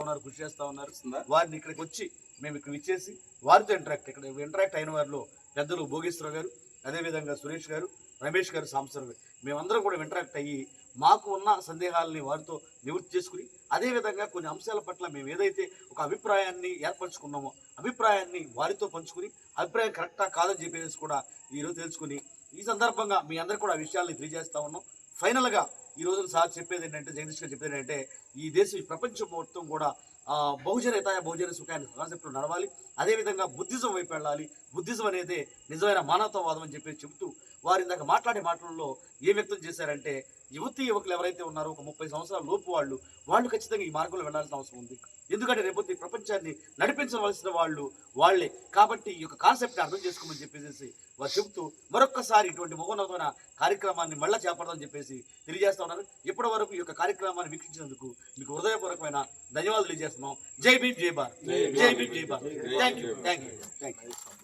ఉన్నారు కృషి చేస్తా ఉన్నారు. వారిని ఇక్కడికి వచ్చి మేము ఇక్కడ ఇచ్చేసి వారితో ఇంటరాక్ట్ ఇక్కడ ఇంటరాక్ట్ అయిన వారిలో పెద్దలు భోగేశ్వరరావు గారు అదేవిధంగా సురేష్ గారు రమేష్ గారు సాంబశ్వర గారు మేమందరం కూడా ఇంటరాక్ట్ అయ్యి మాకు ఉన్న సందేహాలని వారితో నివృత్తి చేసుకుని అదేవిధంగా కొన్ని అంశాల పట్ల మేము ఏదైతే ఒక అభిప్రాయాన్ని ఏర్పరచుకున్నామో అభిప్రాయాన్ని వారితో పంచుకుని అభిప్రాయం కరెక్టా కాదని చెప్పేసి కూడా ఈరోజు తెలుసుకుని ఈ సందర్భంగా మీ అందరు కూడా ఆ విషయాల్ని తెలియజేస్తా ఉన్నాం. ఫైనల్గా ఈ రోజున సార్ చెప్పేది ఏంటంటే జగదీష్ గారు చెప్పేది ఏంటంటే ఈ దేశం ఈ ప్రపంచం మొత్తం కూడా బహుజన హితాయ బహుజన సుఖాన్ని కాన్సెప్ట్లో నడవాలి. అదేవిధంగా బుద్ధిజం వైపు వెళ్ళాలి. బుద్ధిజం అనేది నిజమైన మానవతావాదం అని చెప్పి చెబుతూ వారు ఇందాక మాట్లాడే మాటలలో ఏ వ్యక్తం చేశారంటే యువతి యువకులు ఎవరైతే ఉన్నారో ఒక ముప్పై సంవత్సరాల లోపు వాళ్ళు వాళ్ళు ఖచ్చితంగా ఈ మార్గంలో వెళ్ళాల్సిన అవసరం ఉంది. ఎందుకంటే రేపొద్దు ఈ ప్రపంచాన్ని నడిపించవలసిన వాళ్ళు వాళ్ళే. కాబట్టి ఈ యొక్క కాన్సెప్ట్ని అర్థం చేసుకోమని చెప్పేసి వారు చెబుతూ మరొక్కసారి ఇటువంటి మహోన్నతమైన కార్యక్రమాన్ని మళ్ళా చేపడదని చెప్పేసి తెలియజేస్తా ఉన్నారు. ఇప్పటి వరకు ఈ యొక్క కార్యక్రమాన్ని వీక్షించినందుకు మీకు హృదయపూర్వకమైన ధన్యవాదాలు తెలియజేస్తున్నాం. జై భీమ్ జై భారత్. జై భీమ్ జై Bharat. Thank you thank you thank you